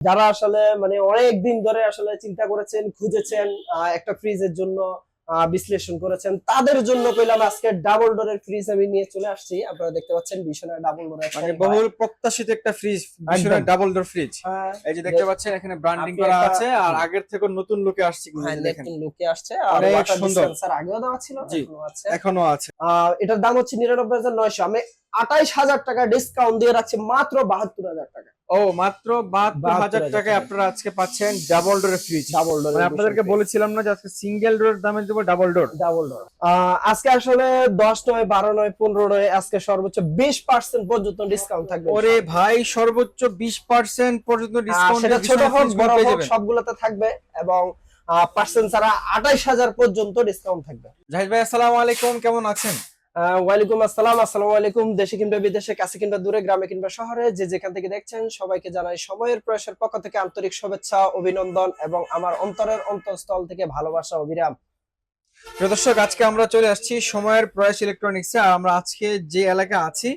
যারা আসলে মানে অনেক দিন ধরে আসলে চিন্তা করেছেন খুঁজেছেন একটা ফ্রিজের জন্য বিশ্লেষণ করেছেন তাদের জন্য কইলাম আজকে ডাবল ডোরের ফ্রিজ আমি নিয়ে চলে আসছি। আপনারা দেখতে পাচ্ছেন ভীষণের ডাবল ডোরের মানে বহুল প্রত্যাশিত একটা ফ্রিজ একদম। ডাবল ডোর ফ্রিজ এই যে দেখতে পাচ্ছেন এখানে ব্র্যান্ডিং করা আছে আর আগের থেকে নতুন লুকে আসছে হ্যাঁ, দেখেন নতুন লুকে আসছে। আর ওয়াটার সুন্দর। ডিসপেন্সার আগেও দেওয়া ছিল এখনও আছে। এখনও আছে। এটার দাম হচ্ছে নিরানব্বই হাজার নয়শো। আমি আঠাইশ হাজার টাকা ডিসকাউন্ট দিয়ে রাখছি মাত্র বাহাত্তর হাজার টাকা। ও মাত্র বাহাত্তর হাজার টাকায় আপনারা আজকে পাচ্ছেন ডাবল ডোরের ফ্রিজ ডাবল ডোর আপনাদেরকে বলেছিলাম না যে আজকে সিঙ্গেল ডোরের দামে দেবো ডাবল ডোর ডাবল ডোর আজকে আসলে দশ নয় বারো নয় পনেরো নয় আজকে সর্বোচ্চ বিশ পার্সেন্ট পর্যন্ত ডিসকাউন্ট থাকবে ওরে ভাই সর্বোচ্চ বিশ পার্সেন্ট পর্যন্ত ডিসকাউন্ট সেটা ছোট হোক বড় হোক সবগুলোতে থাকবে এবং পার্সেন্ট ছাড়া আঠাইশ হাজার পর্যন্ত ডিসকাউন্ট থাকবে। জাহিদ ভাই আসসালামু আলাইকুম কেমন আছেন? ওয়ালাইকুম আসসালাম, আসসালামু আলাইকুম। দেশে কিংবা বিদেশে, কাছে কিংবা দূরে, গ্রামে কিংবা শহরে, যে যেখান থেকে দেখছেন, সবাইকে জানাই সময়ের প্রয়াসের পক্ষ থেকে আন্তরিক শুভেচ্ছা, অভিনন্দন এবং আমার অন্তরের অন্তঃস্থল থেকে ভালোবাসা, অবিরাম। প্রিয় দর্শক, আজকে আমরা চলে আসছি সময়ের প্রয়াস ইলেকট্রনিক্সে আমরা আজকে যে এলাকায় আছি,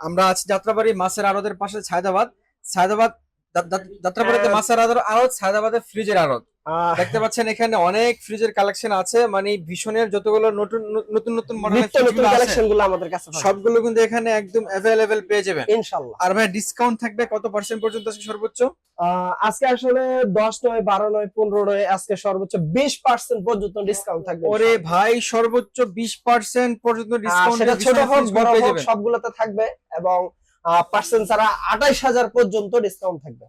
আমরা আছি যাত্রাবাড়ি মাছের আড়তের পাশে ছায়দাবাদ ছায়দাবাদ যা- যা- যাত্রাবাড়িতে হ্যাঁ। মাছের আড়ত আড়ত ছায়দাবাদের ফ্রিজের আড়ত। দেখতে পাচ্ছেন এখানে অনেক ফ্রিজের কালেকশন আছে মানে ভীষণের যতগুলো নতুন নতুন নতুন নতুন কালেকশনগুলো আমাদের কাছে সবগুলো কিন্তু এখানে একদম অ্যাভেলেবেল পেয়ে যাবেন। ইনশাল্লাহ। আর ভাই ডিসকাউন্ট থাকবে কত পার্সেন্ট পর্যন্ত আছে সর্বোচ্চ? আজকে আসলে দশ নয় বারো নয় পনেরো নয় আজকে সর্বোচ্চ বিশ পার্সেন্ট পর্যন্ত ডিসকাউন্ট থাকবে ওরে ভাই সর্বোচ্চ বিশ পার্সেন্ট পর্যন্ত ডিসকাউন্ট সেটা ছোট হোক বড় হোক সবগুলোতে থাকবে এবং পার্সেন্ট ছাড়া আঠাইশ হাজার পর্যন্ত ডিসকাউন্ট থাকবে।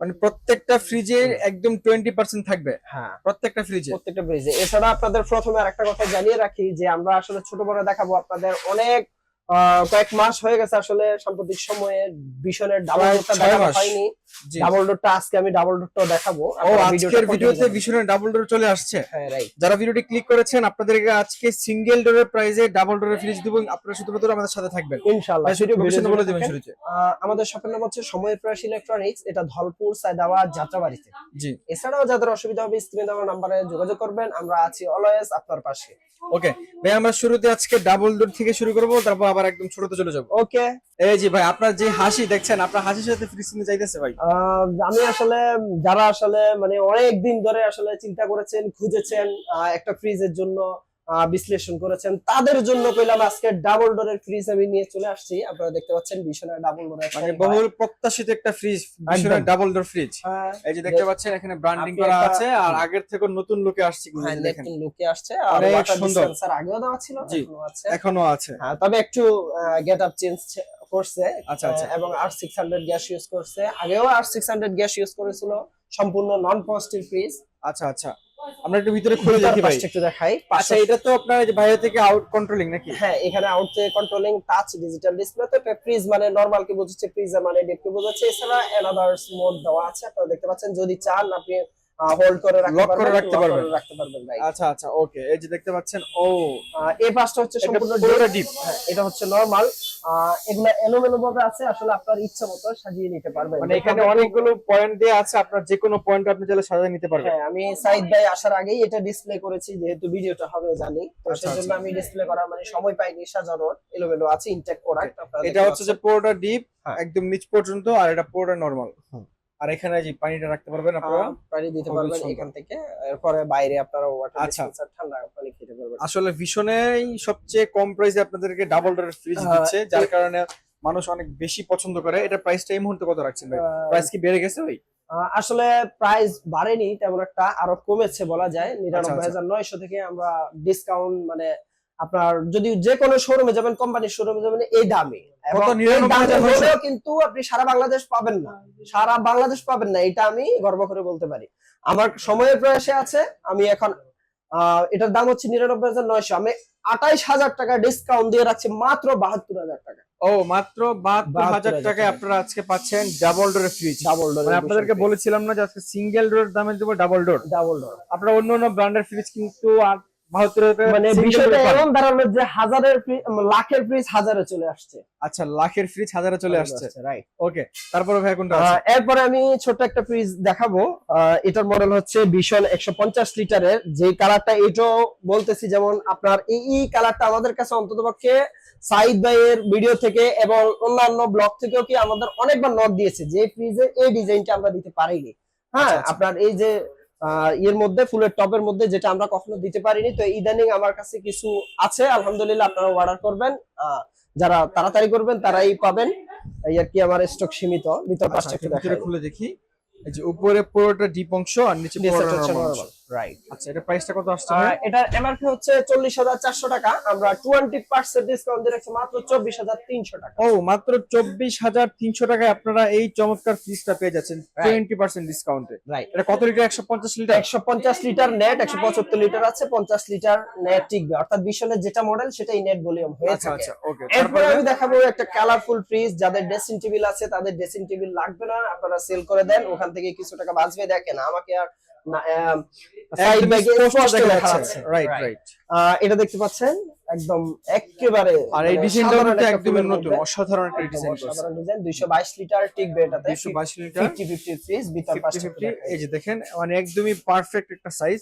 মানে প্রত্যেকটা ফ্রিজে একদম টোয়েন্টি পার্সেন্ট থাকবে? হ্যাঁ। প্রত্যেকটা ফ্রিজে প্রত্যেকটা ফ্রিজে এছাড়া আপনাদের প্রথমে আর একটা কথা জানিয়ে রাখি যে আমরা আসলে ছোট বড় দেখাবো আপনাদের অনেক কয়েক মাস হয়ে গেছে আসলে সাম্প্রতিক সময়ে ভীষণের ডাবল ডোরটা মাস। হয়নি। ডাবল ডোরটা আজকে আমি ডাবল ডোরটাও দেখাবো। ও আজকের ভিডিওতে ভীষণের ডাবল ডোর চলে আসছে। হ্যাঁ রাইট যারা ভিডিওটি ক্লিক করেছেন আপনাদেরকে আজকে সিঙ্গেল ডোরের প্রাইসে ডাবল ডোরের ফ্রিজ দিব আপনারা শুধুমাত্র আমাদের সাথে থাকবেন। ইনশাআল্লাহ শুধু location বলে দিবেন শুরুতে। আমাদের শপের নাম হচ্ছে সময়ের প্রয়াস ইলেকট্রনিক্স এটা ধলপুর সায়দাবাদ যাত্রাবাড়িতে। জি। এছাড়াও যাদের অসুবিধা হবে স্ক্রিনে দেওয়া নাম্বারে যোগাযোগ করবেন। আমরা আছি অলওয়েজ আপনার পাশে। ওকে ভাই আমরা শুরুতে আজকে ডাবল ডোর থেকে শুরু করব তারপর আবার একদম ছোটতে চলে যাব। ওকে। এই জি ভাই আপনার যে হাসি দেখছেন আপনার হাসির সাথে ফ্রিজ সিনে যাইতেছে ভাই। আমি আসলে যারা আসলে মানে অনেক দিন ধরে আসলে চিন্তা করেছেন খুঁজেছেন একটা ফ্রিজের জন্য বিশ্লেষণ করেছেন। তাদের জন্য কইলাম আজকে ডাবল ডোরের ফ্রিজ আমি নিয়ে চলে আসছি। আপনারা দেখতে পাচ্ছেন ভীষণের ডাবল ডোরের মানে বহুল প্রত্যাশিত একটা ফ্রিজ ভীষণের ডাবল ডোর ফ্রিজ এই যে দেখতে পাচ্ছেন এখানে ব্র্যান্ডিং করা আছে আর আগের থেকে নতুন লুকে আসছে কিন্তু হ্যাঁ দেখেন। নতুন লুকে আসছে আর ওয়াটার। ডিসপেন্সার আগেও দেওয়া ছিল এখনও আছে। এখনও আছে। হ্যাঁ তবে একটু গেট আপ চেঞ্জ করছে। আচ্ছা, আচ্ছা। এবং আর সিক্স হান্ড্রেড গ্যাস ইউজ করছে। আগেও আর সিক্স হান্ড্রেড গ্যাস ইউজ করেছিল সম্পূর্ণ নন পজিটিভ ফ্রিজ আচ্ছা আচ্ছা। আমরা একটু ভিতরে খুলে দেখি ভাই। একটু দেখাই। আচ্ছা এটা তো আপনার যে বাইরে থেকে আউট কন্ট্রোলিং নাকি? হ্যাঁ এখানে আউট থেকে কন্ট্রোলিং টাচ ডিজিটাল ডিসপ্লে তো ফ্রিজ মানে নরমাল কি বোঝাচ্ছে? ফ্রিজার মানে ডিপ কি বোঝাচ্ছে? এছাড়া অ্যানাদার মোড দেওয়া আছে আপনারা দেখতে পাচ্ছেন যদি চান আপনি হোল্ড করে রাখতে করে পারবেন রাখতে পারবেন। রাখতে পারবেন ভাই। আচ্ছা আচ্ছা ওকে এই যে দেখতে পাচ্ছেন ও এই পাশটা হচ্ছে সম্পূর্ণ ডিপ হ্যাঁ এটা হচ্ছে নরমাল এগুলা এলোমেলো ভাবে আছে আসলে আপনার ইচ্ছা মতো সাজিয়ে নিতে পারবেন মানে এখানে অনেকগুলো পয়েন্ট আছে আপনার যে কোনো পয়েন্ট আপনি চাইলে সাজিয়ে নিতে পারবেন হ্যাঁ আমি সাইদ ভাই আসার আগেই এটা ডিসপ্লে করেছি যেহেতু ভিডিওটা হবে জানি তো আচ্ছা, সেজন্য আচ্ছা। আমি ডিসপ্লে করার মানে সময় পাইনি সাজানোর এলোমেলো আছে ইনটেক প্রোডাক্ট এটা হচ্ছে যে পুরোটা ডিপ হ্যাঁ। একদম নিচ পর্যন্ত আর এটা পুরোটা নরমাল। আর এখানে যে পানিটা রাখতে পারবেন আপনারা? পানি দিতে পারবেন এখান থেকে। এরপরে বাইরে আপনারা ওয়াটার আচ্ছা। ঠান্ডা পানি খেতে পারবেন। আসলে ভীষণেই সবচেয়ে কম প্রাইসে আপনাদেরকে ডাবল ডোরের ফ্রিজ হ্যাঁ, দিচ্ছে যার কারণে মানুষ অনেক বেশি পছন্দ করে। এটা প্রাইসটা এই মুহূর্তে কত রাখছেন ভাই? প্রাইস কি বেড়ে গেছে ভাই? আসলে প্রাইস বাড়েনি তেমন একটা আরও কমেছে বলা যায়। আচ্ছা, নিরানব্বই হাজার নয়শো থেকে আমরা ডিসকাউন্ট মানে আপনার যদি যে কোনো শোরুমে যাবেন কোম্পানির শোরুমে যাবেন এই দামে। এবং কত? এই 99,000 দামে হয়েছে? হলেও কিন্তু আপনি সারা বাংলাদেশ পাবেন না। সারা বাংলাদেশ পাবেন না এটা আমি গর্ব করে বলতে পারি। আমার সময়ের প্রয়াসে আছে আমি এখন এটার দাম হচ্ছে নিরানব্বই হাজার নয়শো। আমি আঠাইশ হাজার টাকা ডিসকাউন্ট দিয়ে রাখছি মাত্র বাহাত্তর হাজার টাকা। ও মাত্র বাহাত্তর হাজার টাকায় টাকা। আপনারা আজকে পাচ্ছেন ডাবল ডোরের ফ্রিজ ডাবল ডোর আপনাদেরকে বলেছিলাম না যে আজকে সিঙ্গেল ডোরের দামে দেবো ডাবল ডোর ডাবল ডোর আপনারা অন্য অন্য ব্র্যান্ডের ফ্রিজ কিন্তু মানে বিষয়টা। এমন দাঁড়াল যে হাজারের লাখের ফ্রিজ হাজারে চলে আসছে। আচ্ছা লাখের ফ্রিজ হাজারে চলে আসছে। রাইট ওকে তারপরে ভাই কোনটা এরপরে আমি ছোট একটা ফ্রিজ দেখাবো। এটার মডেল হচ্ছে ভীষণ একশো পঞ্চাশ লিটারের। যে কালারটা এটাও বলতেছি যেমন আপনার এই কালারটা আমাদের কাছে অন্তত পক্ষে সাইদ ভাইয়ের ভিডিও থেকে এবং অন্যান্য ব্লগ থেকেও কি আমাদের অনেকবার নক দিয়েছে যে ফ্রিজে এই ডিজাইনটা আমরা দিতে পারিনি। হ্যাঁ আচ্ছা, আচ্ছা। আপনার এই যে আহ, এর মধ্যে ফুলের টপের মধ্যে যেটা আমরা কখনো দিতে পারিনি। তো ইদানিং আমার কাছে কিছু আছে। আলহামদুলিল্লাহ আপনারা অর্ডার করবেন। আহ, যারা তাড়াতাড়ি করবেন তারাই পাবেন। এই আর কি আমার স্টক সীমিত। ভিতর আচ্ছা, দেখাই। খুলে দেখি। এই যে উপরে পুরোটা ডিপ অংশ আর নিচে পুরোটা অংশ। রাইট আচ্ছা এটা প্রাইসটা কত আসছে? এটার এমআরপি হচ্ছে চল্লিশ হাজার চারশো টাকা। আমরা টোয়েন্টি পার্সেন্ট ডিসকাউন্ট দিয়ে রাখছি মাত্র চব্বিশ হাজার তিনশো টাকা। ও মাত্র চব্বিশ হাজার তিনশো টাকায় আপনারা এই চমৎকার ফ্রিজটা পেয়ে যাচ্ছেন টোয়েন্টি পার্সেন্ট ডিসকাউন্টে রাইট এটা কত লিটার একশো পঞ্চাশ লিটার একশো পঞ্চাশ লিটার নেট একশো পঁচাত্তর লিটার আছে পঞ্চাশ লিটার নেট টিকবে। অর্থাৎ বিশনের যেটা মডেল সেটাই নেট ভলিউম হয়ে আচ্ছা আচ্ছা ওকে এরপরে আমি দেখাবো একটা কালারফুল ফ্রিজ যাদের ড্রেসিং টেবিল আছে তাদের ড্রেসিং টেবিল লাগবে না। আপনারা সেল করে দেন ওখান থেকে কিছু টাকা বাঁচবে। দেখেন আমাকে আর এটা দেখতে পাচ্ছেন? একদম একেবারে আর এই মানে ডিজাইনটা কিন্তু একটা নতুন অসাধারণ একটা ডিজাইন অসাধারণ ডিজাইন 222 লিটার টিকবে এটাতে। দুশো বাইশ লিটার 50 50 ফ্রিজ ভিতর ফিফটি এই যে দেখেন মানে একদমই পারফেক্ট একটা সাইজ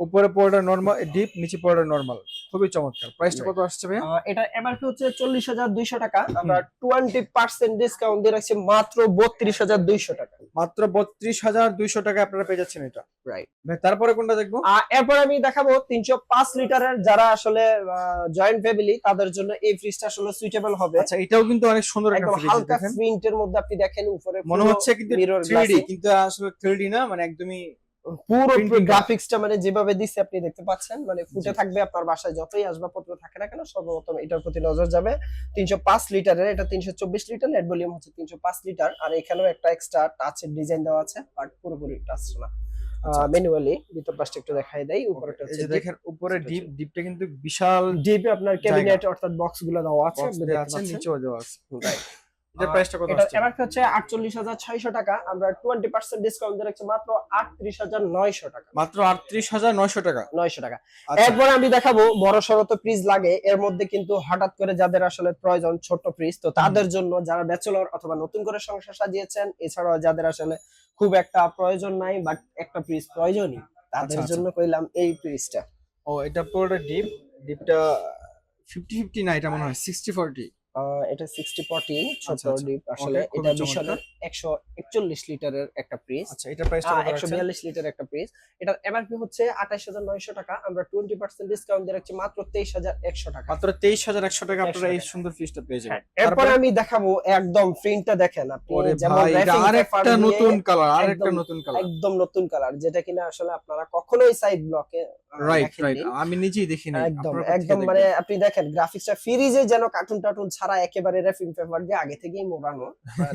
উপরে পুরোটা নর্মাল ডিপ নিচে পুরোটা নর্মাল খুবই চমৎকার। প্রাইসটা কত আসছে ভাই এটা এমআরপি হচ্ছে 40200 টাকা। আমরা 20% ডিসকাউন্ট দিয়ে রাখছি মাত্র 32200 টাকা। মাত্র বত্রিশ হাজার দুইশো টাকা আপনারা পেয়ে যাচ্ছেন এটা। রাইট ভাই তারপরে কোনটা দেখব? এরপর আমি দেখাবো 305 লিটারের যারা আসলে জয়েন্ট ফ্যামিলি তাদের জন্য এই ফ্রিজটা আসলে সুইটেবল হবে। আচ্ছা এটাও কিন্তু অনেক সুন্দর একটা ফ্রিজ হালকা প্রিন্টের মধ্যে আপনি দেখেন উপরে মনে হচ্ছে কিন্তু mirror থ্রি glassing। কিন্তু আসলে থ্রি না মানে একদমই পুরো গ্রাফিক্সটা মানে যেভাবে দিচ্ছে আপনি দেখতে পাচ্ছেন। মানে ফুটে থাকবে আপনার বাসায় যতই আসবাবপত্র থাকে না কেন সর্বপ্রথম এটার প্রতি নজর যাবে। তিনশো পাঁচ লিটারের এটা তিনশো চব্বিশ লিটার নেট ভলিউম হচ্ছে তিনশো পাঁচ লিটার। আর এখানেও একটা এক্সট্রা টাচের ডিজাইন দেওয়া আছে বাট পুরোপুরি টাচ না। আচ্ছা, ম্যানুয়ালি ভিতর পাশটা একটু দেখাই দেয় উপরেটা হচ্ছে দেখেন উপরে ডিপ ডিপটা কিন্তু বিশাল ডিপে আপনার ক্যাবিনেট অর্থাৎ বক্সগুলো দেওয়া আছে আপনি দেখতে পাচ্ছেন। নিচেও দেওয়া আছে. এটার প্রাইসটা কত এটা আসছে? এবার হচ্ছে? আটচল্লিশ হাজার ছয়শো টাকা। আমরা টোয়েন্টি পার্সেন্ট ডিসকাউন্ট দিয়ে রাখছি মাত্র আটত্রিশ হাজার নয়শো টাকা। মাত্র আটত্রিশ হাজার নয়শো টাকা। নয়শো টাকা। আচ্ছা। এরপরে আমি দেখাবো বড় সড়ো তো ফ্রিজ লাগে এর মধ্যে কিন্তু হঠাৎ করে যাদের আসলে প্রয়োজন ছোট ফ্রিজ তো তাদের জন্য যারা ব্যাচেলর অথবা নতুন করে সংসার সাজিয়েছেন এছাড়াও যাদের আসলে খুব একটা প্রয়োজন নাই বাট একটা ফ্রিজ প্রয়োজনই তাদের আচ্ছা, জন্য কইলাম এই ফ্রিজটা ও এটা পুরোটা ডিপ ডিপটা ফিফটি ফিফটি না এটা মনে হয় সিক্সটি ফোরটি এটা সিক্সটি ফর্টি ছোট। ডিপ আসলে এটা চমৎকার। একশো একচল্লিশ লিটারের একটা ফ্রিজ আচ্ছা একশো বিয়াল্লিশ লিটার একটা ফ্রিজ এটার এমআরপি হচ্ছে আঠাশ হাজার নয়শো টাকা। আমরা টোয়েন্টি পার্সেন্ট ডিসকাউন্ট দিয়ে রাখছি মাত্র তেইশ হাজার একশো টাকা। মাত্র তেইশ হাজার একশো টাকা আপনারা এই সুন্দর ফ্রিজটা পেয়ে যাবেন। এরপর আমি দেখাবো একদম প্রিন্টটা দেখেন আপনি যেমন ভাই এটা wrapping আরেকটা নতুন কালার আরেকটা নতুন কালার একদম নতুন কালার যেটা কিনা আসলে আপনারা কখনোই সাইড ব্লকে রাইট রাইট আমি নিজেই দেখিনি। একদম একদম মানে আপনি দেখেন গ্রাফিক্সটা ফ্রিজে যেন কার্টুন টার্টুন ছাড়া একেবারে র্যাপিং পেপার দিয়ে আগে থেকেই মোড়ানো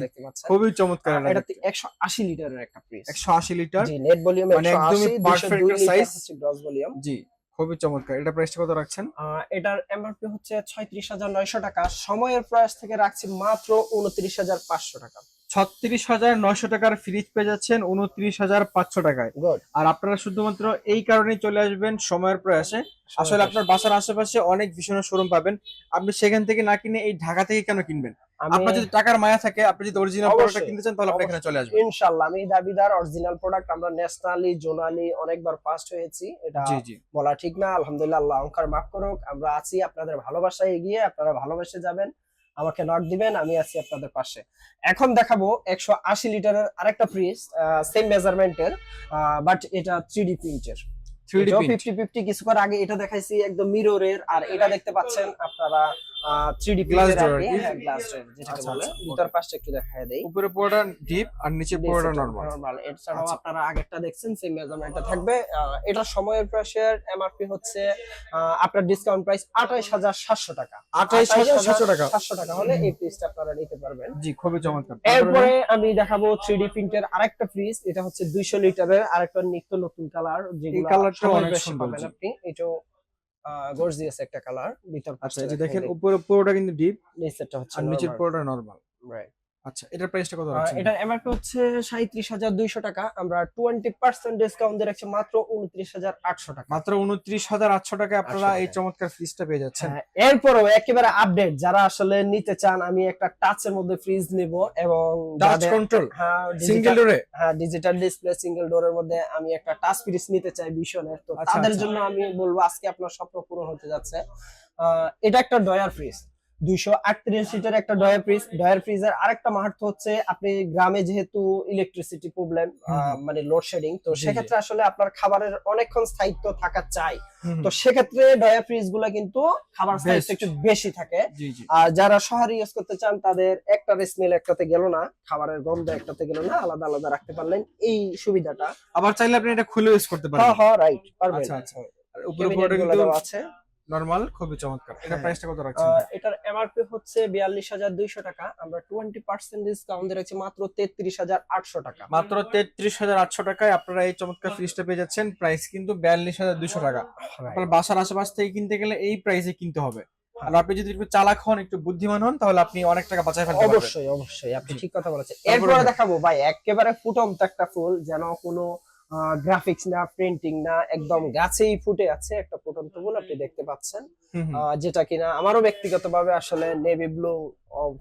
দেখতে পাচ্ছেন। খুবই চমৎকার লাগে। এটা এটা একশো আশি লিটারের একটা প্রেস একশো আশি লিটার? জি নেট ভলিউম মানে একদমই পারফেক্ট। হচ্ছে গ্রস ভলিউম জি খুবই চমৎকার। এটা প্রাইসটা কত রাখছেন? এটার এমআরপি হচ্ছে ছয়ত্রিশ হাজার নয়শো টাকা। সময়ের প্রয়াস থেকে রাখছি মাত্র উনত্রিশ হাজার পাঁচশো টাকা। ছত্রিশ হাজার নয়শো টাকার ফ্রিজ পেয়ে যাচ্ছেন উনত্রিশ হাজার পাঁচশো টাকায়। আর আপনারা শুধুমাত্র এই কারণেই চলে আসবেন সময়ের প্রয়াসে। আসলে আপনার বাসার আশেপাশে অনেক ভীষণ শোরুম পাবেন। আপনি সেখান থেকে না কিনে এই ঢাকা থেকে কেন কিনবেন? আপনার যদি টাকার মায়া থাকে আপনি যদি অরিজিনাল প্রোডাক্ট কিনতে চান তাহলে আপনি এখানে চলে আসবেন। ইনশাল্লাহ আমি দাবিদার অরিজিনাল প্রোডাক্ট আমরা ন্যাশনালি জোনালি অনেকবার ফার্স্ট হয়েছি। এটা বলা ঠিক না আলহামদুলিল্লাহ আল্লাহ অঙ্কার মাফ করুক। আমরা আছি আপনাদের ভালোবাসায় এগিয়ে আপনারা ভালোবেসে যাবেন। আমাকে নক দিবেন আমি আছি আপনাদের পাশে। এখন দেখাবো একশো আশি লিটারের আরেকটা ফ্রিজ সেম মেজারমেন্টের বাট এটা থ্রি ডি প্রিন্টের থ্রি ডি ফিফটি ফিফটি কিছুক্ষণ আগে এটা দেখাইছি একদম মিররের আর এটা দেখতে পাচ্ছেন আপনারা থ্রি ডি Glass আর কি? গ্লাস ডোর যেটাকে আচ্ছা, বলে আচ্ছা, ভিতর পাশটা একটু দেখায় দেই। উপরে ডিপ আর নিচে নরমাল নরমাল এছাড়াও আচ্ছা। আপনারা আগেরটা দেখছেন সেম মেজারমেন্টটা থাকবে। এটা সময়ের প্রাইসের এমআরপি হচ্ছে আপনার ডিসকাউন্ট প্রাইস আঠাইশ হাজার সাতশো টাকা। আঠাইশ হাজার সাতশো টাকা। সাতশো টাকা হলে এই ফ্রিজটা আপনারা নিতে পারবেন। জি খুবই চমৎকার। এরপরে আমি দেখাবো থ্রি ডি প্রিন্টের আরেকটা ফ্রিজ এটা হচ্ছে দুইশো লিটারের আরেকটা নিত্য নতুন কালার যেগুলো সময়ের অনেক সুন্দর, আপনি। এটাও গর্জিয়াস একটা কালার ভিতর আচ্ছা এই যে দেখেন। উপরে পুরোটা কিন্তু ডিপ নিচেরটা হচ্ছে আর নিচের পুরোটা নরমাল Right. আচ্ছা এটার প্রাইসটা কত রাখছেন? এটার এমআরপি হচ্ছে সাঁত্রিশ হাজার দুইশো টাকা। আমরা টোয়েন্টি পার্সেন্ট ডিসকাউন্ট দিয়ে রাখছি মাত্র উনত্রিশ হাজার আটশো টাকা। মাত্র উনত্রিশ হাজার আটশো টাকায় আপনারা এই। চমৎকার ফ্রিজটা পেয়ে যাচ্ছেন। হ্যাঁ, এরপরেও একেবারে আপডেট যারা আসলে নিতে চান আমি একটা টাচের মধ্যে ফ্রিজ নিব এবং টাচ কন্ট্রোল হ্যাঁ সিঙ্গেল ডোরে হ্যাঁ ডিজিটাল ডিসপ্লে সিঙ্গেল ডোরের মধ্যে আমি একটা টাচ ফ্রিজ নিতে চাই ভীষণের। তো আচ্ছা, তাদের আচ্ছা। জন্য আমি বলব আজকে আপনার স্বপ্ন পূরণ হতে যাচ্ছে। এটা একটা ডয়ার ফ্রিজ দুইশো আটত্রিশ লিটার একটা ডয়ার ফ্রিজ। ডয়ার ফ্রিজের আরেকটা মাহাত্ম হচ্ছে আপনি গ্রামে যেহেতু ইলেকট্রিসিটি প্রবলেম মানে লোডশেডিং তো। সেক্ষেত্রে আসলে আপনার খাবারের অনেকক্ষণ স্থায়িত্ব থাকা চাই। তো সেক্ষেত্রে ডয়া ফ্রিজগুলা কিন্তু খাবার স্থায়িত্ব একটু বেশি থাকে। আর যারা শহরে ইউজ করতে চান তাদের একটা স্মেল একটাতে গেল না খাবারের গন্ধ একটাতে গেল না আলাদা আলাদা রাখতে পারলেন এই সুবিধাটা। আবার চাইলে আপনি এটা খুলে ইউজ করতে হ্যাঁ পারেন। হ্যাঁ রাইট পারবেন। আচ্ছা আচ্ছা। উপরে আছে। নরমাল খুবই চমৎকার। এটা হ্যাঁ। প্রাইসটা কত রাখছেন? এটার এমআরপি হচ্ছে বিয়াল্লিশ হাজার দুইশো টাকা। আমরা টোয়েন্টি পার্সেন্ট ডিসকাউন্ট দিয়ে রাখছি মাত্র তেত্রিশ হাজার আটশো টাকা। মাত্র তেত্রিশ হাজার আটশো টাকায় আপনারা এই চমৎকার ফ্রিজটা পেয়ে যাচ্ছেন। প্রাইস কিন্তু বিয়াল্লিশ হাজার দুশো টাকা। আপনার বাসার আশেপাশ থেকে কিনতে গেলে এই প্রাইসে কিনতে হবে। আর আপনি যদি একটু চালাক হন একটু বুদ্ধিমান হন তাহলে আপনি অনেক টাকা বাঁচায় ফেলতে পারবেন। অবশ্যই অবশ্যই। আপনি ঠিক কথা বলেছেন। এরপরে দেখাবো ভাই একেবারে ফুটন্ত একটা ফুল যেন কোনো গ্রাফিক্স না প্রিন্টিং না একদম গাছেই ফুটে আছে একটা ফুটন্ত ফুল আপনি দেখতে পাচ্ছেন। যেটা কিনা আমারও ব্যক্তিগতভাবে আসলে নেভি ব্লু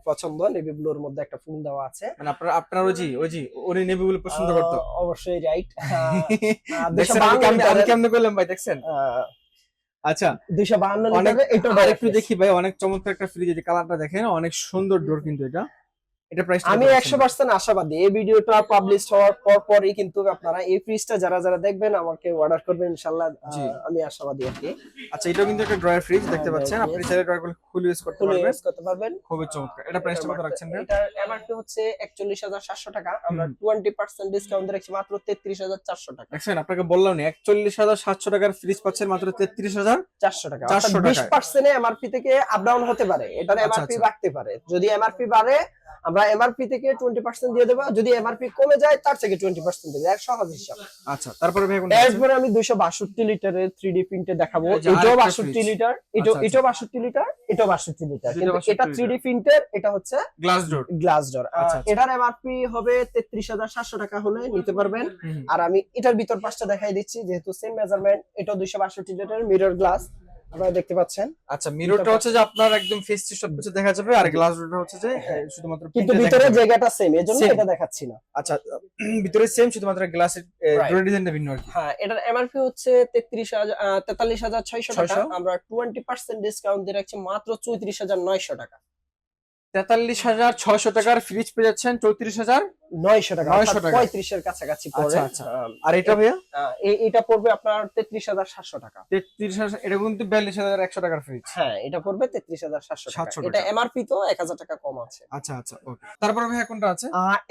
পছন্দ। নেভি ব্লুর মধ্যে একটা ফুল দেওয়া আছে। মানে আপনার আপনার ওই জি ওই জি উনি নেভি গুলো পছন্দ করতো। অবশ্যই রাইট আমি কেমনে- করলাম ভাই দেখছেন? আচ্ছা দুইশো বাহান্ন এটা একটু দেখি ভাই অনেক চমৎকার একটা ফ্রিজ এই কালারটা দেখেন অনেক সুন্দর ডোর কিন্তু এটা। এটা প্রাইস আমি একশো পার্সেন্ট আশাবাদী। এই ভিডিওটা পাবলিশ হওয়ার পর পরই কিন্তু আপনারা এই ফ্রিজটা যারা যারা দেখবেন আমাকে অর্ডার করবেন আমি আশাবাদী আর কি। আচ্ছা এটাও কিন্তু একটা ড্রয়ার ফ্রিজ দেখতে হ্যাঁ, পাচ্ছেন। আপনি চাইলে ড্রয়ার করে খুলে ইউজ করতে পারবেন। ইউজ করতে পারবেন। খুবই চমৎকার। এটা প্রাইসটা কত রাখছেন? এটার এমআরপি হচ্ছে একচল্লিশ হাজার সাতশো টাকা। আমরা হুম। টোয়েন্টি পার্সেন্ট ডিসকাউন্ট রাখছি মাত্র তেত্রিশ হাজার চারশো টাকা। দেখছেন আপনাকে বললাম না একচল্লিশ হাজার সাতশো টাকার ফ্রিজ পাচ্ছেন মাত্র তেত্রিশ হাজার চারশো টাকা। 400 বিশ টাকায়। পার্সেন্ট এমআরপি থেকে আপ ডাউন হতে পারে। এটার আচ্ছা, এমআরপি আচ্ছা। বাড়তে পারে। যদি এমআরপি বাড়ে আমরা এমআরপি থেকে টোয়েন্টি পার্সেন্ট দিয়ে দেবো। যদি এমআরপি কমে যায় তার থেকে টোয়েন্টি পার্সেন্ট দেবে। এক সহজ হিসাব। আচ্ছা তারপরে ভাই? এরপরে আমি দুইশো বাষট্টি লিটারের থ্রি ডি প্রিন্টে দেখাবো। এটাও বাষট্টি। লিটার আচ্ছা, এটাও আচ্ছা। এটাও বাষট্টি লিটার এটাও বাষট্টি লিটার। কিন্তু এটা থ্রি ডি প্রিন্টের এটা হচ্ছে গ্লাস ডোর গ্লাস ডোর আচ্ছা, আচ্ছা। এটার এমআরপি হবে তেত্রিশ হাজার সাতশো টাকা হলে নিতে পারবেন। আর আমি এটার ভিতর পাশটা দেখাই দিচ্ছি যেহেতু সেম মেজারমেন্ট এটাও দুইশো বাষট্টি লিটার মিরর গ্লাস আপনারা দেখতে পাচ্ছেন। আচ্ছা মিররটা হচ্ছে যে আপনার একদম ফেস টু সবকিছু দেখা যাবে আর গ্লাস ডোরটা হচ্ছে যে শুধুমাত্র কিন্তু ভিতরে জায়গাটা সেম এজন্য. এটা দেখাচ্ছি না। আচ্ছা ভিতরে সেম শুধুমাত্র গ্লাসের. ডোর ডিজাইনটা ভিন্ন আর হ্যাঁ এটার এমআরপি হচ্ছে তেত্রিশ হাজার তেতাল্লিশ হাজার ছয়শো টাকা। আমরা টোয়েন্টি পার্সেন্ট ডিসকাউন্ট দিয়ে রাখছি মাত্র চৌত্রিশ হাজার নয়শো টাকা। তেতাল্লিশ হাজার ছয়শো টাকার ফ্রিজ পেয়ে যাচ্ছেন চৌত্রিশ হাজার নয়শো টাকা 900 অর্থাৎ টাকা। পঁয়ত্রিশের কাছাকাছি পড়ে। আচ্ছা, আচ্ছা। আম, আর এটা ভাইয়া? এটা পড়বে আপনার তেত্রিশ হাজার সাতশো টাকা। তেত্রিশ হাজার এটা কিন্তু বিয়াল্লিশ হাজার একশো টাকার ফ্রিজ হ্যাঁ এটা পড়বে তেত্রিশ হাজার সাতশো 700 এটা এমআরপি তো এক হাজার টাকা কম আছে। আচ্ছা আচ্ছা ওকে। তারপরে ভাইয়া কোনটা আছে?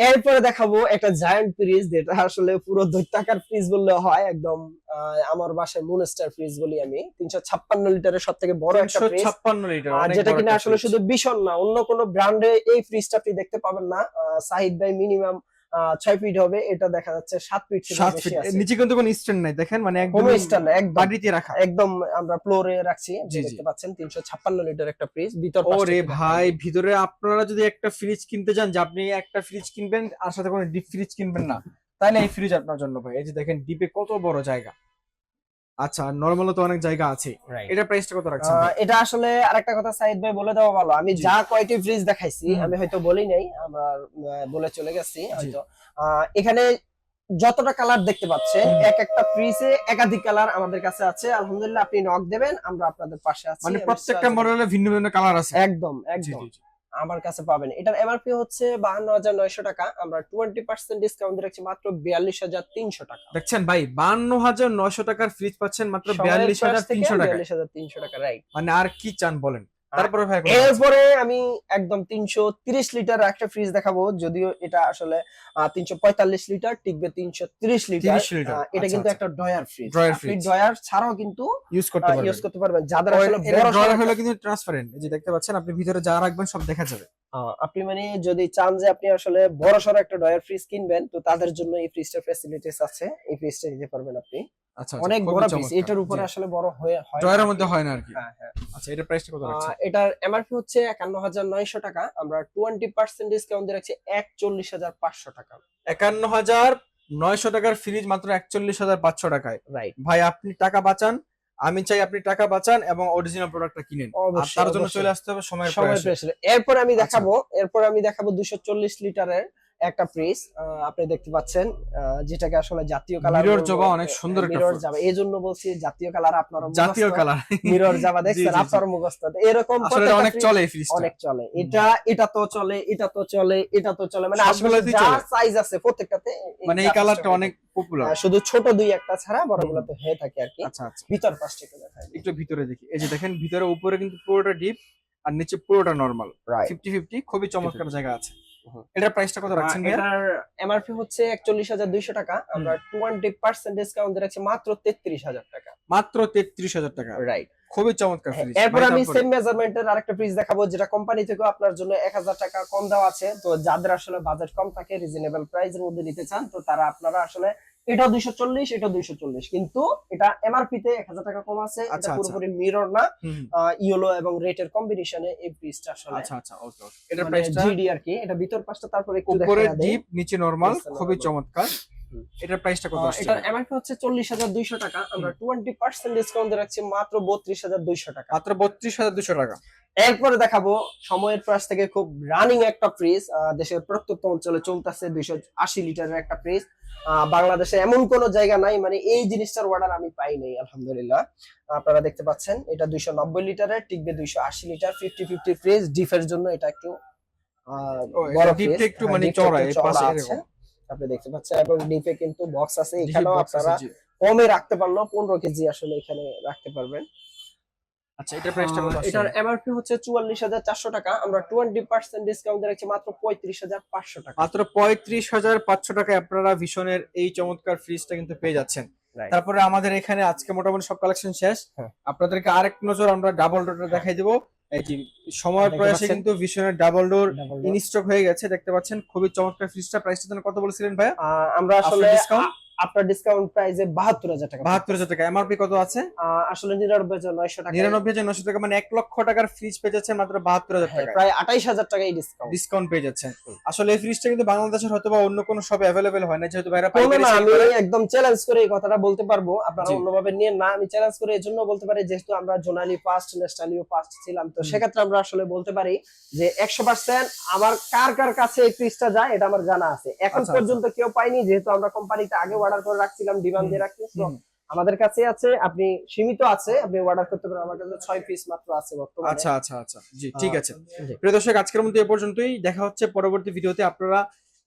এরপরে দেখাবো একটা জায়ান্ট ফ্রিজ যেটা আসলে পুরো দৈত্যাকার ফ্রিজ বললে হয় একদম আমার বাসায় মুনস্টার ফ্রিজ বলি আমি। তিনশো ছাপ্পান্ন লিটারের সব থেকে বড় একটা ফ্রিজ ছাপ্পান্ন লিটার যেটা কিনা আসলে শুধু ভীষণ না অন্য কোনো ব্র্যান্ডে এই ফ্রিজটা আপনি দেখতে পাবেন না। সাহিদ ভাই মিনিমাম ছয় ফিট হবে। এটা দেখা যাচ্ছে সাত ফিট সাত ফিট নিচে কিন্তু কোনো স্ট্যান্ড নাই দেখেন? মানে একদম স্ট্যান্ড না একদম। বাড়িতে রাখা। একদম আমরা ফ্লোরে রাখছি। দেখতে পাচ্ছেন তিনশো ছাপ্পান্ন লিটার একটা ফ্রিজ ভিতর ওরে ভাই ভিতরে আপনারা যদি একটা ফ্রিজ কিনতে চান যে আপনি একটা ফ্রিজ কিনবেন আর সাথে কোনো ডিপ ফ্রিজ কিনবেন না তাহলে এই ফ্রিজ আপনার জন্য ভাই। এই যে দেখেন ডিপে কত বড় জায়গা। আচ্ছা নর্মালও তো অনেক জায়গা আছে। এটা প্রাইসটা কত রাখছেন এটা আসলে আরেকটা কথা সাইদ ভাই বলে দেওয়া ভালো। আমি যা কয়টি ফ্রিজ দেখাইছি আমি হয়তো বলি নাই আমার বলে চলে গেছি হয়তো। আহ, এখানে যতটা কালার দেখতে পাচ্ছেন এক একটা ফ্রিজে একাধিক কালার আমাদের কাছে আছে। আলহামদুলিল্লাহ আপনি নক দেবেন আমরা আপনাদের পাশে আছি মানে প্রত্যেকটা। মডেলে ভিন্ন ভিন্ন কালার আছে। একদম একদম। আমার কাছে পাবেন। এটার এমআরপি হচ্ছে বাহান্ন হাজার নয়শো টাকা। আমরা টোয়েন্টি পার্সেন্ট ডিসকাউন্ট রাখছি মাত্র বিয়াল্লিশ হাজার তিনশো টাকা। দেখছেন ভাই বাহান্ন হাজার নয়শো টাকার ফ্রিজ পাচ্ছেন মাত্র বিয়াল্লিশ হাজার তিনশো টাকা বিয়াল্লিশ হাজার তিনশো টাকা রাইট মানে আর কি চান বলেন? তারপরে? এরপরে আমি একদম তিনশো তিরিশ লিটার একটা ফ্রিজ দেখাবো যদিও এটা আসলে তিনশো পঁয়তাল্লিশ লিটার টিকবে তিনশো তিরিশ লিটার 30 লিটার। আহ, এটা আচ্ছা, কিন্তু আচ্ছা। একটা ডয়ার ফ্রিজ। ডয়ার ছাড়াও কিন্তু ইউজ করতে পারবেন ইউজ করতে পারবেন যাদের আসলে drawer হলো কিন্তু ট্রান্সপারেন্ট যে দেখতে পাচ্ছেন আপনি ভিতরে যা রাখবেন সব দেখা যাবে আপনি মানে যদি চান যে আপনি আসলে বড় সড়ো একটা ডয়ার ফ্রিজ কিনবেন তো তাদের জন্য এই ফ্রিজটার ফ্যাসিলিটিস আছে এই ফ্রিজটা নিতে পারবেন আপনি অনেক বড় পিস এটার উপরে আসলে বড় হয়ে হয় ড্রয়ারের মধ্যে হয় না আর কি। হ্যাঁ হ্যাঁ। আচ্ছা এটা প্রাইসটা কত রাখছেন? এটার এমআরপি হচ্ছে একান্ন হাজার নয়শো টাকা। আমরা ডিসকাউন্ট দিয়ে রাখছি টাকার ফ্রিজ মাত্র টাকায়। রাইট ভাই আপনি টাকা বাঁচান। আমি চাই আপনি টাকা বাঁচান এবং অরিজিনাল প্রোডাক্টটা কিনেন। আর তার জন্য চলে আসতে হবে সময়ের সময় এরপর আমি দেখাবো এরপর আমি দেখাবো দুশো চল্লিশ লিটারের একটা ফ্রিজ আপনি দেখতে পাচ্ছেন যেটাকে আসলে জাতীয় কালার Mirror জবা অনেক সুন্দর মিরর। যাবা এই জন্য বলছি জাতীয় কালার আপনার জাতীয় কালার মিরর যাবা জি, দেখছেন। আপনার মুখস্থ। এরকম আসলে অনেক চলে এই ফ্রিজটা অনেক চলে। এটা এটা তো চলে এটা তো চলে এটা তো চলে। মানে আসলে যা সাইজ আছে প্রত্যেকটাতে মানে এই কালারটা অনেক পপুলার শুধু ছোট দুই একটা ছাড়া বড়গুলো তো হয়ে থাকে আর কি। আচ্ছা আচ্ছা। ভিতর পাশটা একটু দেখাই একটু ভিতরে দেখি। এই যে দেখেন ভিতরে উপরে কিন্তু পুরোটা ডিপ আর নিচে পুরোটা নরমাল ফিফটি ফিফটি খুবই চমৎকার জায়গা আছে। এটার প্রাইসটা কত রাখছেন এটার এমআরপি হচ্ছে একচল্লিশ হাজার দুইশো টাকা। আমরা টোয়েন্টি পার্সেন্ট ডিসকাউন্ট দিয়ে রাখছি মাত্র তেত্রিশ হাজার টাকা। মাত্র তেত্রিশ হাজার টাকা। রাইট খুবই চমৎকার ফ্রিজ এরপর আমি সেম মেজারমেন্টের আরেকটা ফ্রিজ দেখাবো যেটা কোম্পানি থেকে আপনার জন্য এক হাজার টাকা কম দেওয়া আছে। তো যাদের আসলে বাজেট কম থাকে রিজনেবল প্রাইসের মধ্যে নিতে চান তো তারা আপনারা আসলে এটা দুইশো চল্লিশ এটা দুইশো চল্লিশ। কিন্তু এটা এমআরপি তে এক হাজার টাকা কম আছে আচ্ছা, এটা আচ্ছা। পুরোপুরি মিরর না। ইয়েলো এবং রেটের কম্বিনেশনে এই ফ্রিজটা আসলে। আচ্ছা আচ্ছা ওকে মানে প্রাইসটা জিডি আর কি এটা ভিতর পাশটা তারপরে একটু উপরে ডিপ নিচে নরমাল খুবই চমৎকার। এটার প্রাইসটা কত আসছে এটার এমআরপি হচ্ছে চল্লিশ হাজার দুইশো টাকা। আমরা টোয়েন্টি পার্সেন্ট ডিসকাউন্ট দিয়ে রাখছি মাত্র বত্রিশ হাজার দুইশো টাকা। মাত্র বত্রিশ হাজার দুশো টাকা। এরপরে দেখাবো সময়ের প্রাস থেকে খুব রানিং একটা ফ্রিজ দেশের প্রত্যন্ত অঞ্চলে চলতেছে দুইশো আশি লিটারের একটা ফ্রিজ বাংলাদেশে এমন কোন জায়গা নাই মানে এই জিনিসটার অর্ডার আমি পাই নাই আলহামদুলিল্লাহ আপনারা দেখতে পাচ্ছেন এটা দুইশো নব্বই লিটারের টিকবে দুইশো আশি লিটার ফিফটি ফিফটি ফ্রিজ ডিফের জন্য এটা একটু। একটু হ্যাঁ, মানে আছে। আপনি দেখতে পাচ্ছেন এবং ডিপে কিন্তু বক্স আছে এখানেও আপনারা কমে রাখতে পারল পনেরো কেজি আসলে এখানে রাখতে পারবেন আচ্ছা এটার প্রাইসটা কত আহ, এটার এমআরপি হচ্ছে চুয়াল্লিশ হাজার চারশো টাকা। আমরা টোয়েন্টি পার্সেন্ট ডিসকাউন্ট রাখছি মাত্র টাকা। টাকায় আপনারা এই চমৎকার ফ্রিজটা কিন্তু পেয়ে যাচ্ছেন। তারপরে আমাদের এখানে আজকে মোটামুটি সব কালেকশন শেষ। হ্যাঁ। আপনাদেরকে আরেক নজর আমরা ডাবল ডোরটা দেখাই দেবো। এই যে প্রয়াসে কিন্তু ভীষণের ডাবল ডোর ইনস্টক হয়ে গেছে দেখতে পাচ্ছেন। খুবই চমৎকার ফ্রিজটা প্রাইসটা কত বলেছিলেন আহ, আমরা আসলে discount? আপনার ডিসকাউন্ট প্রাইসে বাহাত্তর হাজার টাকা। বাহাত্তর হাজার টাকা। এমআরপি কত আছে? আসলে নিরানব্বই হাজার নয়শো টাকা। নিরানব্বই হাজার নশো টাকা মানে এক লক্ষ টাকার ফ্রিজ পেয়ে যাচ্ছেন মাত্র বাহাত্তর হাজার হ্যাঁ, টাকা প্রায় আঠাইশ হাজার টাকাই ডিসকাউন্ট ডিসকাউন্ট পেয়ে যাচ্ছেন। আসলে এই ফ্রিজটা কিন্তু বাংলাদেশের হয়তো বা অন্য কোনো শপে অ্যাভেলেবেল হয় না যেহেতু ভাইরা কোনো না আমি একদম চ্যালেঞ্জ করে এই কথাটা বলতে পারব। আপনারা। অন্যভাবে নিয়ে না আমি চ্যালেঞ্জ করে এই জন্য বলতে পারি যেহেতু আমরা জোনালি ফার্স্ট ন্যাশনালিও ফার্স্ট ছিলাম। তো। সেক্ষেত্রে আমরা আসলে বলতে পারি যে একশো পার্সেন্ট আমার কার কার কাছে এই ফ্রিজটা যায় এটা আমার জানা আছে। এখন আচ্ছা, পর্যন্ত কেউ পাইনি যেহেতু আমরা কোম্পানিতে আগে অর্ডার করে রাখছিলাম ডিমান্ড দিয়ে রাখছি তো আমাদের কাছে আছে আপনি সীমিত আছে আপনি অর্ডার করতে পারেন। আমার কাছে ছয় পিস মাত্র আছে বর্তমানে। আচ্ছা আচ্ছা আচ্ছা। জি ঠিক আছে। প্রিয় দর্শক আজকের মতো এ পর্যন্তই। দেখা হচ্ছে পরবর্তী ভিডিওতে। আপনারা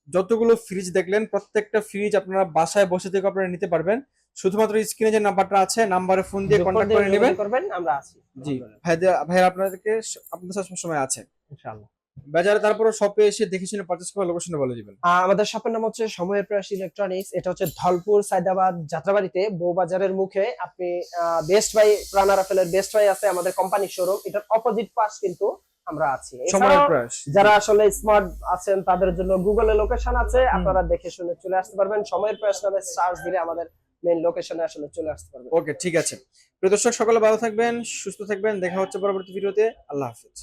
যতগুলো ফ্রিজ দেখলেন প্রত্যেকটা ফ্রিজ আপনারা বাসায় বসে থেকে আপনারা নিতে পারবেন। শুধুমাত্র স্ক্রিনে যে নাম্বারটা আছে নাম্বারে ফোন দিয়ে যোগ কন্ট্যাক্ট করে নেবেন। করবেন আমরা আছি। জি ভাইদের ভাইয়া আপনাদেরকে আপনাদের সাথে সবসময় আছে। ইনশাআল্লাহ। বাজারে তারপরে শপে এসে দেখে শুনে পারচেস করে লোকেশনে বলে দিবেন। আমাদের শপের নাম হচ্ছে সময়ের প্রয়াস ইলেকট্রনিক্স এটা হচ্ছে ধলপুর সাইদাবাদ যাত্রাবাড়িতে। বউবাজারের মুখে আপনি বেস্ট বাই প্রাণা রাফেলের বেস্ট বাই আছে আমাদের শোরুম এটার অপোজিট পাশ কিন্তু আমরা আছি। যারা আসলে স্মার্ট আছেন তাদের জন্য গুগলে লোকেশন আছে। আপনারা দেখে শুনে চলে আসতে পারবেন। সময়ের প্রয়াস নামে সার্চ দিলে আমাদের মেন লোকেশনে আসলে চলে আসতে পারবেন। ওকে ঠিক আছে। প্রিয় দর্শক সকলে ভালো থাকবেন সুস্থ থাকবেন। দেখা হচ্ছে পরবর্তী ভিডিওতে আল্লাহ হাফিজ।